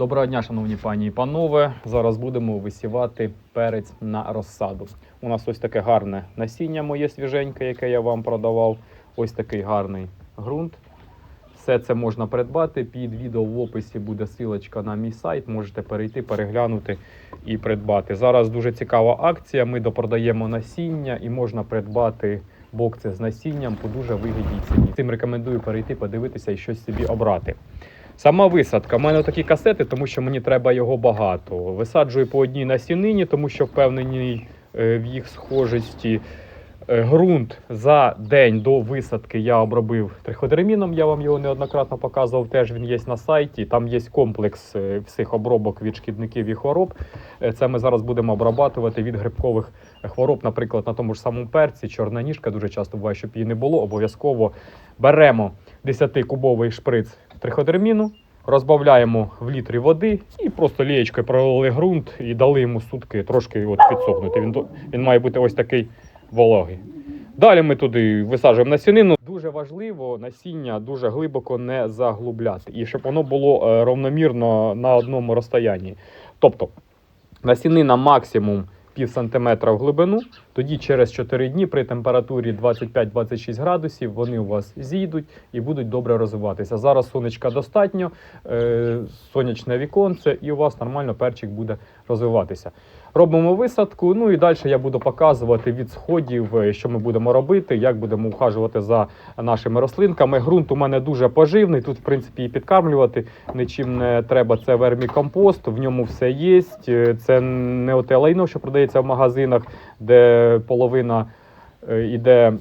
Доброго дня, шановні пані і панове. Зараз будемо висівати перець на розсаду. У нас ось таке гарне насіння моє свіженьке, яке я вам продавав. Ось такий гарний ґрунт. Все це можна придбати. Під відео в описі буде силочка на мій сайт. Можете перейти, переглянути і придбати. Зараз дуже цікава акція. Ми допродаємо насіння і можна придбати бокси з насінням по дуже вигідній ціні. Цим рекомендую перейти, подивитися і щось собі обрати. Сама висадка. У мене такі касети, тому що мені треба його багато. Висаджую по одній насінині, тому що впевнений е, в їх схожості. Е, Ґрунт за день до висадки я обробив триходерміном. Я вам його неоднократно показував. Теж він є на сайті. Там є комплекс е, всіх обробок від шкідників і хвороб. Е, Це ми зараз будемо обрабатувати від грибкових хвороб, наприклад, на тому ж самому перці. Чорна ніжка дуже часто буває, щоб її не було. Обов'язково беремо 10-кубовий шприц триходерміну. Розбавляємо в літрі води і просто лієчкою пролили ґрунт і дали йому сутки трошки от підсохнути. Він, він має бути ось такий вологий. Далі ми туди висаджуємо насінину. Дуже важливо насіння дуже глибоко не заглубляти, і щоб воно було е, равномірно на одному розстоянні. Тобто насінина максимум пів сантиметра в глибину, тоді через 4 дні при температурі 25-26 градусів вони у вас зійдуть і будуть добре розвиватися. Зараз сонечка достатньо, е, сонячне віконце, і у вас нормально перчик буде розвиватися. Робимо висадку. Ну і далі я буду показувати від сходів, е, що ми будемо робити, як будемо ухажувати за нашими рослинками. Грунт у мене дуже поживний. Тут, в принципі, і підкармлювати нічим не треба. Це вермікомпост, в ньому все є. Е, Це не оте лайно, що продається в магазинах, де половина е, іде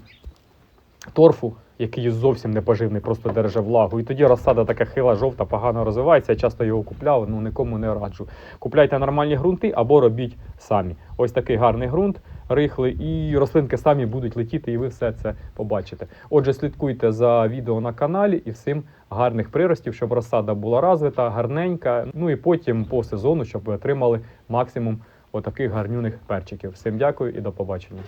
торфу. Який зовсім не поживний, просто держа влагу. І тоді розсада така хила, жовта, погано розвивається. Я часто його купляв, ну нікому не раджу. Купляйте нормальні ґрунти або робіть самі. Ось такий гарний ґрунт, рихлий, і рослинки самі будуть летіти, і ви все це побачите. Отже, слідкуйте за відео на каналі і всім гарних приростів, щоб розсада була розвита, гарненька. Ну і потім по сезону, щоб ви отримали максимум отаких гарнюних перчиків. Всім дякую і до побачення.